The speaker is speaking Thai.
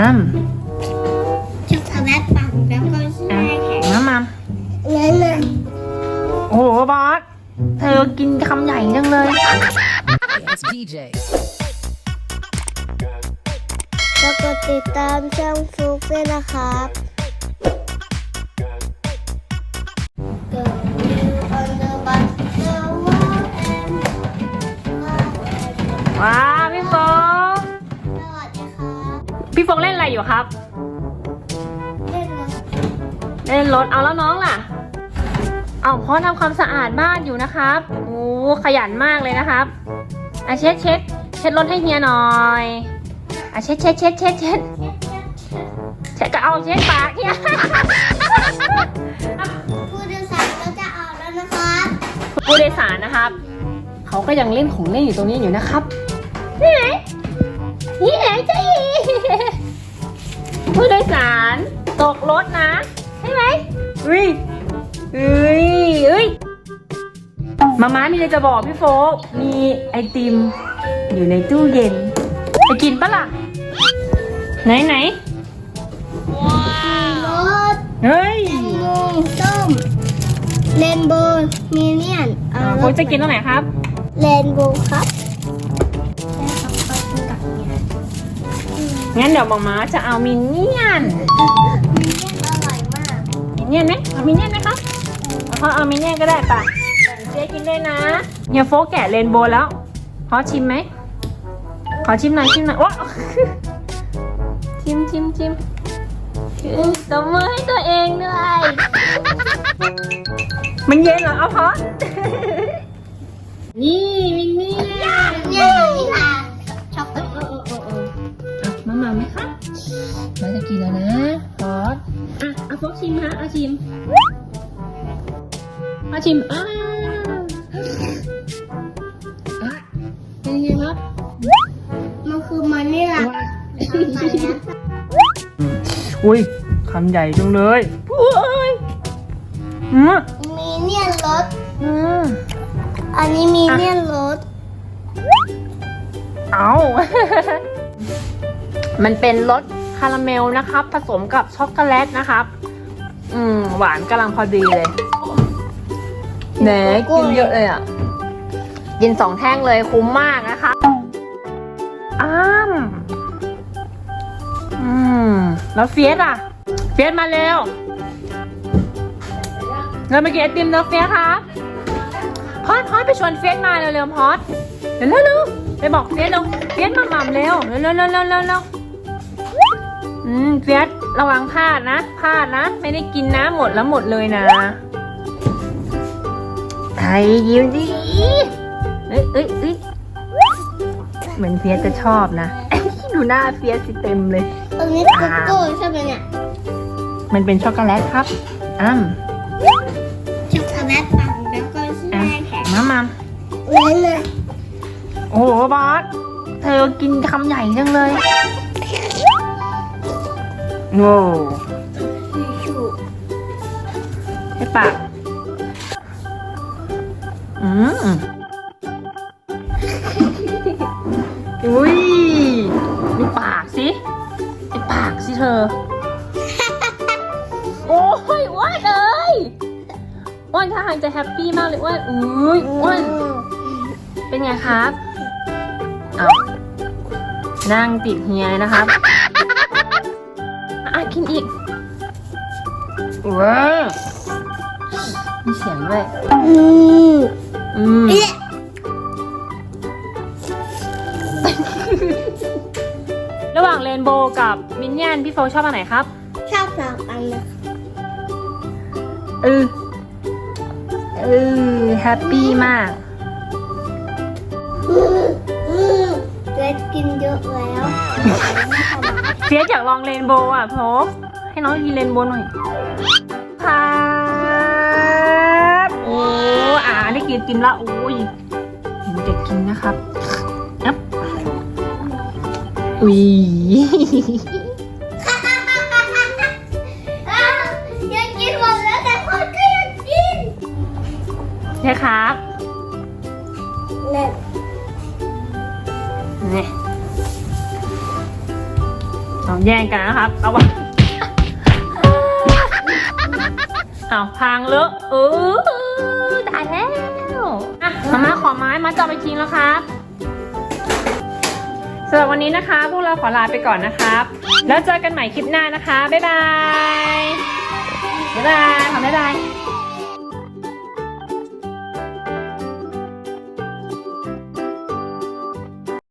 อ้ำช็อกโกแลตปั่นแล้วก็แช่แข็งน้ำมัมนั่นน่ะโอ้โหบอสเธอกินคำใหญ่จังเลย It's DJ. แล้วก็ติดตามช่องฟลุกด้วยนะครับ พี่โฟกเล่นอะไรอยู่ครับเล่นรถเอาแล้วน้องล่ะ เอาพ่อทำความสะอาดบ้านอยู่นะครับ โอ้ขยันมากเลยนะครับอะเช็ดเช็ดเช็ดรถให้เฮียหน่อยอะเช็ดเช็ดเช็ดเช็ดเช็ดเช็ดก็เอาเช็ดปากเฮียผู้โดยสารก็จะออกแล้วนะครับผู้โดยสารนะครับ เขาก็ยังเล่นของเล่นอยู่ตรงนี้อยู่นะครับนี่ไหนนี่ไหนเจ้าอี ผู้โดยสารตกรถนะ ใช่ไหมอุ้ยอุ้ยอุ้ยมาม่ามีอะไรจะบอกพี่โฟกมีไอติม อยู่ในตู้เย็น ไปกินปะล่ะ ไหนไหนรถเฮ้ยมูส้มเรนโบว์มิเนียนอ่าโฟกจะกินตรงไหนครับ เรนโบว์ครับ งั้นเดี๋ยวมาม่าจะเอามินเนี่ยน มิเนี่ยนอร่อยมากมินเนี่ยนไหมเอามินเนี่ยนไหมครับเอาเขาเอามินเนี่ยนก็ได้ปะแบ่งเจ๊กินด้วยนะเฮียโฟกแกะเรนโบว์แล้วขอชิมไหมขอชิมหน่อยชิมหน่อยว้าชิมชิมชิมตบมือให้ตัวเองด้วยมันเย็นเหรอเอาพอนี่ มาจะกินแล้วนะพอสอะเอาโฟกชิมฮะเอาชิมเอาชิมอ้าวอะเป็นยังไงครับ มันคือมันนี่แหละอุ้ยคำใหญ่จังเลยอุ้ยอืมมีเนียนรสอืมอันนี้มีเนียนรสเอา มันเป็นรส คาราเมลนะครับ ผสมกับช็อกโกแลตนะครับ อืม หวานกำลังพอดีเลยแหนกินเยอะเลยอะ กินสองแท่งเลยคุ้มมากนะคะอ้ามอืม แล้วเฟียสอะ เฟียสมาเร็วเราไปกินไอติมเนอะเฟียสครับพอดพอดไปชวนเฟียสมาเร็วๆพอดเร็วๆเร็วๆไปบอกเฟียสเร็วเฟียสมาหม่ำเร็วเร็วๆเร็วๆเร็วๆเร็วๆ อืมเฟียสระวังพลาดนะพลาดนะ ไม่ได้กินนะหมดแล้วหมดเลยนะไอ้ยิ้มดิเอ้ยเอ้ยเอ้ยเหมือนเฟียสจะชอบนะ ดูหน้าเฟียสสิเต็มเลย อันนี้โกโก้ใช่ไหมเนี่ยมันเป็นช็อกโกแลตครับอ้ำช็อกโกแลตปั่นแล้วก็แช่อะแข็งมามานั่นน่ะโอ้โหบอส เธอกินคำใหญ่จังเลย โว้ให้ปากอืมอุ้ยดูปากสิไอปากสิเธอ โอ้ยอ้วนเลยอ้วนท่าทางจะแฮปปี้มากเลยอ้วนอุ้ยอ้วนเป็นไงครับ เอานั่งติดเฮียนะครับอะ กินอีกว้าวมีเสียงด้วยอืมอืมเอ๊ะระหว่างเรนโบว์กับมินเนี่ยนพี่โฟชอบอันไหนครับ ชอบสองอันเลยเออเออแฮปปี้มาก เฟียสอยากลองเรนโบว์อะโพกให้น้องกินเรนโบว์หน่อยครับโอ้อ่าได้กินกินละโอ้ยเห็นเด็กกินนะครับอับอุ้ยยังกินหมดแล้วแต่คนก็ยังกินนะครับเนี่ยนี่ เอาแย่งกันนะครับเอาวะเอาพังเลอะเออตายแล้วอะมาม่าขอไม้มาจะเอาไปทิ้งแล้วครับสำหรับวันนี้นะคะ พวกเราขอลาไปก่อนนะครับ แล้วเจอกันใหม่คลิปหน้านะคะ บ๊ายบาย บ๊ายบายขอบ๊ายบาย